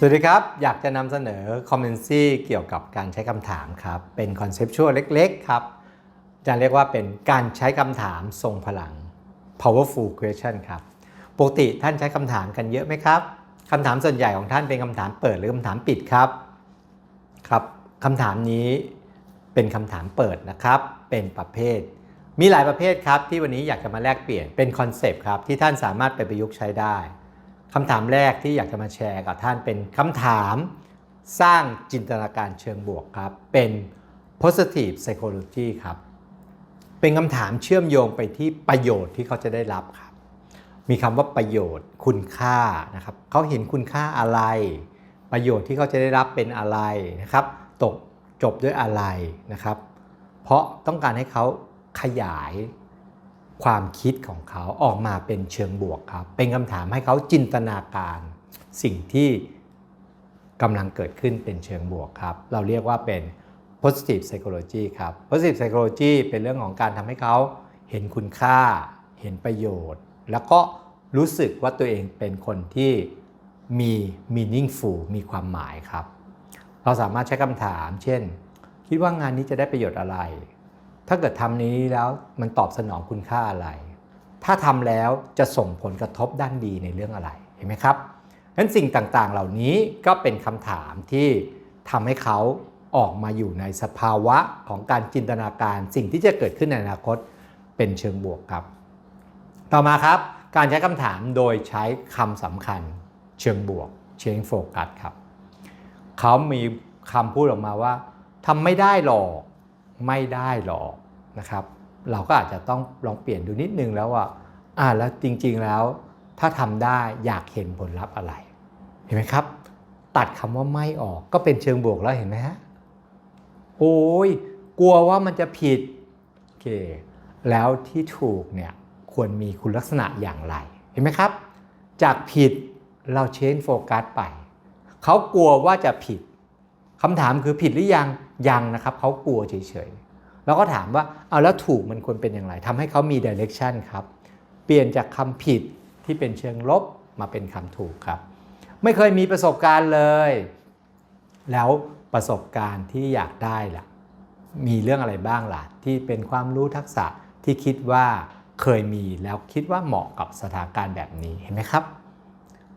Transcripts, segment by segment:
สวัสดีครับ อยากจะนำเสนอคอมเมนซี่เกี่ยวกับการใช้คำถามครับ เป็นคอนเซปชวลเล็กๆครับ จะเรียกว่าเป็นการใช้คำถามทรงพลัง powerful question ครับ ปกติท่านใช้คำถามกันเยอะไหมครับคำถามส่วนใหญ่ของท่านเป็นคำถามเปิดหรือคำถามปิดครับ ครับคำถามนี้เป็นคำถามเปิดนะครับ เป็นประเภท มีหลายประเภทครับที่วันนี้อยากจะมาแลกเปลี่ยนเป็นคอนเซปต์ครับที่ท่านสามารถไปประยุกต์ใช้ได้ คำถามแรกที่อยากจะมาแชร์กับท่านเป็นคำถามสร้างจินตนาการเชิงบวกครับ เป็น positive psychology ครับ เป็นคำถามเชื่อมโยงไปที่ประโยชน์ที่เขาจะได้รับครับ มีคำว่าประโยชน์คุณค่านะครับเขาเห็นคุณค่าอะไร ประโยชน์ที่เขาจะได้รับเป็นอะไรนะครับ ตกจบด้วยอะไรนะครับ เพราะต้องการให้เขาขยาย ความคิดของเขาออกมาเป็นเชิงบวกครับ เป็นคำถามให้เขาจินตนาการสิ่งที่กำลังเกิดขึ้นเป็นเชิงบวกครับ เราเรียกว่าเป็น positive psychology ครับ positive psychology เป็นเรื่องของการทำให้เขาเห็นคุณค่า เห็นประโยชน์ แล้วก็รู้สึกว่าตัวเองเป็นคนที่มี meaningful มีความหมายครับ เราสามารถใช้คำถาม เช่น คิดว่างานนี้จะได้ประโยชน์อะไร ถ้าเกิดทำนี้แล้วมันตอบสนองคุณค่าอะไร ถ้าทำแล้วจะส่งผลกระทบด้านดีในเรื่องอะไร เห็นไหมครับนั้นสิ่งต่างๆ เหล่านี้ก็เป็นคำถามที่ทำให้เขาออกมาอยู่ในสภาวะของการจินตนาการ สิ่งที่จะเกิดขึ้นในอนาคตเป็นเชิงบวกครับ ต่อมาครับการใช้คำถามโดยใช้คำสำคัญเชิงบวก change focus ครับ เขามีคำพูดออกมาว่าทำไม่ได้หรอก ไม่ได้หรอกนะครับ เราก็อาจจะต้องลองเปลี่ยนดูนิดนึงแล้วว่าอ่าแล้วจริงๆแล้วถ้าทำได้อยากเห็นผลลัพธ์อะไร เห็นไหมครับ ตัดคำว่าไม่ออกก็เป็นเชิงบวกแล้วเห็นไหมฮะโอ้ยกลัวว่ามันจะผิดโอเคแล้วที่ถูกเนี่ยควรมีคุณลักษณะอย่างไร เห็นไหมครับ จากผิดเราเชนโฟกัสไป เขากลัวว่าจะผิด คำถามคือผิดหรือยังยังนะครับเขากลัวเฉยๆแล้วก็ถามว่าเอาแล้วถูกมันควรเป็นอย่างไรทำให้เขามีดิเรกชันครับ เปลี่ยนจากคำผิดที่เป็นเชิงลบมาเป็นคำถูกครับ ไม่เคยมีประสบการณ์เลย แล้วประสบการณ์ที่อยากได้ล่ะมีเรื่องอะไรบ้างล่ะ ที่เป็นความรู้ทักษะที่คิดว่าเคยมีแล้วคิดว่าเหมาะกับสถานการณ์แบบนี้เห็นไหมครับ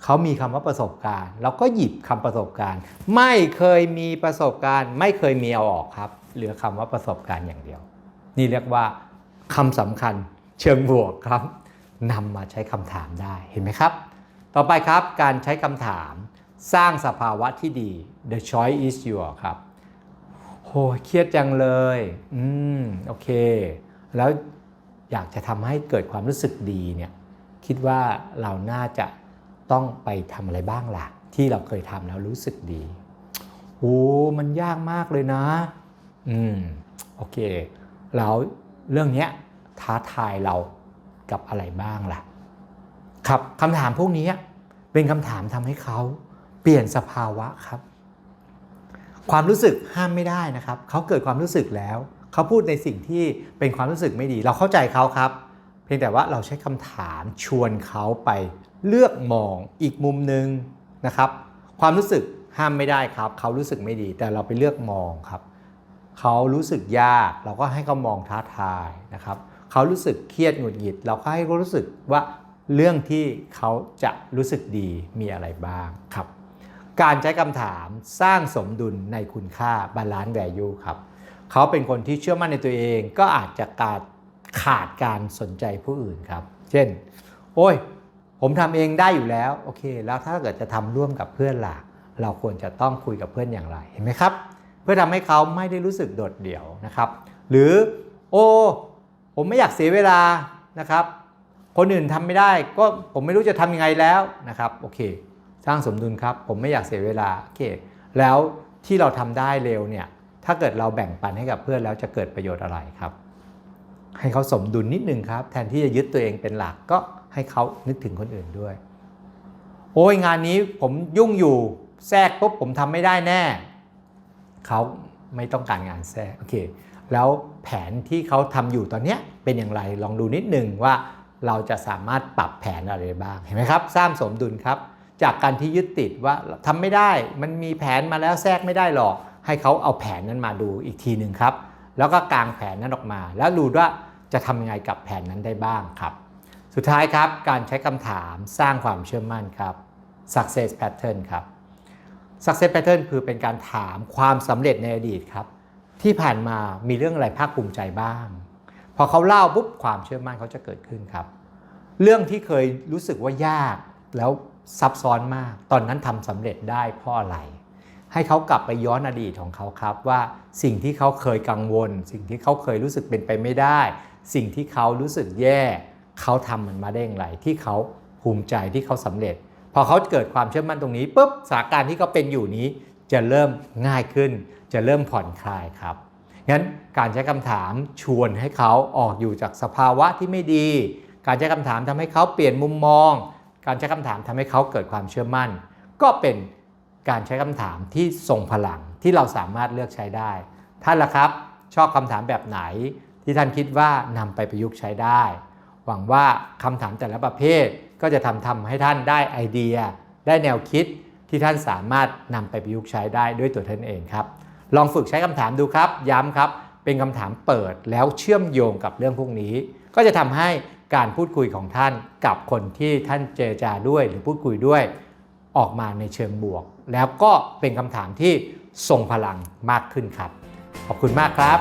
เขามีคำว่าประสบการณ์ เราก็หยิบคำประสบการณ์ ไม่เคยมีประสบการณ์ ไม่เคยมีเอาออกครับ เหลือคำว่าประสบการณ์อย่างเดียว นี่เรียกว่าคำสำคัญเชิงบวกครับนำมาใช้คำถามได้เห็นไหมครับ ต่อไปครับการใช้คำถามสร้างสภาวะที่ดี the choice is your ครับโหเครียดจังเลย อืม โอเค แล้วอยากจะทำให้เกิดความรู้สึกดีเนี่ย คิดว่าเราน่าจะ ต้องไปทำอะไรบ้างล่ะ ที่เราเคยทำแล้วรู้สึกดีโอ้มันยากมากเลยนะ อืม โอเค แล้วเรื่องนี้ท้าทายเรากับอะไรบ้างล่ะ ครับคำถามพวกนี้เป็นคำถามทำให้เขาเปลี่ยนสภาวะครับ ความรู้สึกห้ามไม่ได้นะครับ เขาเกิดความรู้สึกแล้ว เขาพูดในสิ่งที่เป็นความรู้สึกไม่ดี เราเข้าใจเขาครับ เพียงแต่ว่าเราใช้คำถามชวนเขาไป เลือกมองอีกมุมหนึ่งนะครับ ความรู้สึกห้ามไม่ได้ครับ เขารู้สึกไม่ดี แต่เราไปเลือกมองครับ เขารู้สึกยาก เราก็ให้เขามองท้าทายนะครับ เขารู้สึกเครียดหงุดหงิด เราก็ให้เขารู้สึกว่าเรื่องที่เขาจะรู้สึกดีมีอะไรบ้างครับ การใช้คำถามสร้างสมดุลในคุณค่า balance value ครับ เขาเป็นคนที่เชื่อมั่นในตัวเองก็อาจจะขาดขาดการสนใจผู้อื่นครับ เช่น โอ้ย ผมทำเองได้อยู่แล้วโอเค แล้วถ้าเกิดจะทำร่วมกับเพื่อนล่ะ เราควรจะต้องคุยกับเพื่อนอย่างไรเห็นไหมครับ เพื่อทำให้เขาไม่ได้รู้สึกโดดเดี่ยวนะครับ หรือโอ้ผมไม่อยากเสียเวลานะครับ คนอื่นทำไม่ได้ก็ผมไม่รู้จะทำยังไงแล้วนะครับโอเค สร้างสมดุลครับ ผมไม่อยากเสียเวลาโอเค แล้วที่เราทำได้เร็วเนี่ยถ้าเกิดเราแบ่งปันให้กับเพื่อนแล้วจะเกิดประโยชน์อะไรครับ ให้เขาสมดุลนิดนึงครับ แทนที่จะยึดตัวเองเป็นหลักก็ ให้เขานึกถึงคนอื่นด้วย โอ้ยงานนี้ผมยุ่งอยู่แทรกปุ๊บผมทำไม่ได้แน่ เขาไม่ต้องการงานแทรกโอเคแล้วแผนที่เขาทำอยู่ตอนนี้เป็นอย่างไรลองดูนิดนึงว่าเราจะสามารถปรับแผนอะไรบ้างเห็นไหมครับสร้างสมดุลครับ จากการที่ยึดติดว่าทำไม่ได้มันมีแผนมาแล้วแทรกไม่ได้หรอก ให้เขาเอาแผนนั้นมาดูอีกทีหนึ่งครับ แล้วก็กางแผนนั้นออกมา แล้วดูว่าจะทำยังไงกับแผนนั้นได้บ้างครับ สุดท้ายครับ การใช้คำถามสร้างความเชื่อมั่นครับ success pattern ครับ success pattern คือเป็นการถามความสำเร็จในอดีตครับ ที่ผ่านมามีเรื่องอะไรภาคภูมิใจบ้าง พอเขาเล่าปุ๊บความเชื่อมั่นเขาจะเกิดขึ้นครับ เรื่องที่เคยรู้สึกว่ายากแล้วซับซ้อนมาก ตอนนั้นทำสำเร็จได้เพราะอะไร ให้เขากลับไปย้อนอดีตของเขาครับ ว่าสิ่งที่เขาเคยกังวล สิ่งที่เขาเคยรู้สึกเป็นไปไม่ได้ สิ่งที่เขารู้สึกแย่ เขาทำมันมาได้อย่างไร ที่เขาภูมิใจที่เขาสำเร็จ พอเขาเกิดความเชื่อมั่นตรงนี้ปุ๊บสถานการณ์ที่เขาเป็นอยู่นี้ จะเริ่มง่ายขึ้น จะเริ่มผ่อนคลายครับงั้นการใช้คำถามชวนให้เขาออกอยู่จากสภาวะที่ไม่ดี การใช้คำถามทำให้เขาเปลี่ยนมุมมอง การใช้คำถามทำให้เขาเกิดความเชื่อมั่น ก็เป็นการใช้คำถามที่ทรงพลังที่เราสามารถเลือกใช้ได้ ท่านล่ะครับ ชอบคำถามแบบไหนที่ท่านคิดว่านำไปประยุกต์ใช้ได้ หวังว่าคำถามแต่ละประเภทก็จะทำทำให้ท่านได้ไอเดีย ได้แนวคิดที่ท่านสามารถนำไปประยุกต์ใช้ได้ด้วยตัวท่านเองครับ ลองฝึกใช้คำถามดูครับ ย้ำครับ เป็นคำถามเปิดแล้วเชื่อมโยงกับเรื่องพวกนี้ ก็จะทำให้การพูดคุยของท่านกับคนที่ท่านเจรจาด้วยหรือพูดคุยด้วย ออกมาในเชิงบวก แล้วก็เป็นคำถามที่ทรงพลังมากขึ้นครับ ขอบคุณมากครับ